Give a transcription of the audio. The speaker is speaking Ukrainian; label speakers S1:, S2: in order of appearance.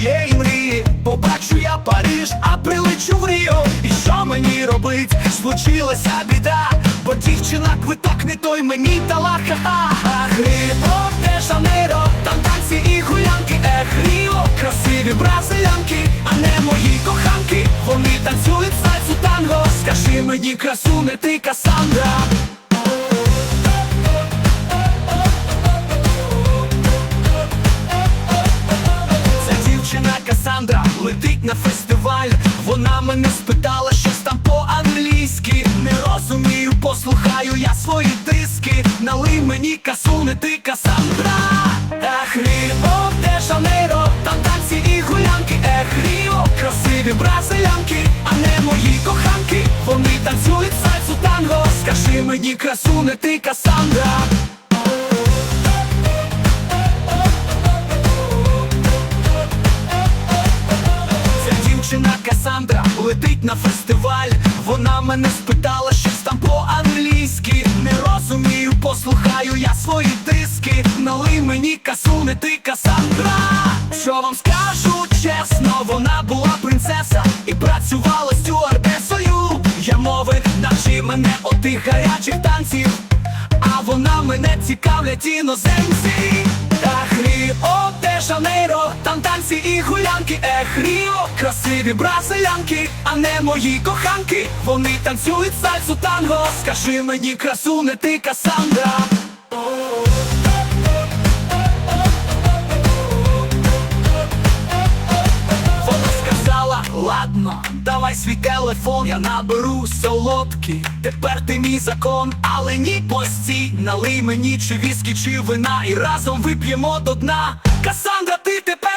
S1: моєї мрії. Побачу я Париж, а прилечу в Ріо. І що мені робить? Случилася біда, бо дівчина квиток не той мені дала ха-ха Рио, де Жанейро, там танці і гулянки, ех, Ріо, красиві бразилянки, а не мої коханки. Вони танцюють сальсу танго. Скажи мені, красу, не ти Касандра. На фестиваль. Вона мене спитала щось там по-англійськи. Не розумію, послухаю я свої диски. Налий мені касу, не ти Касандра. Ех, Ріо, де Жанейро, там танці і гулянки. Ех, Ріо, красиві бразилянки, а не мої коханки. Вони танцюють сальсу танго. Скажи мені красу, не ти Касандра. Дівчина Касандра летить на фестиваль. Вона мене спитала щось там по-англійськи. Не розумію, послухаю я свої диски. Налий мені касу, не ти Касандра. Що вам скажу чесно, вона була принцеса і працювала стюардесою. Я мови навчи мене отих гарячих танців. А вона мене цікавлять іноземці. Ріо, де Жанейро, там танці і гулянки, ех, Ріо, красиві бразилянки, а не мої коханки. Вони танцюють сальсу танго. Скажи мені красу, не ти Касандра. Ладно, давай свій телефон, я наберу солодкий. Тепер ти мій закон, але ні постій. Налий мені чи віскі, чи вина, і разом вип'ємо до дна. Касандра, ти тепер.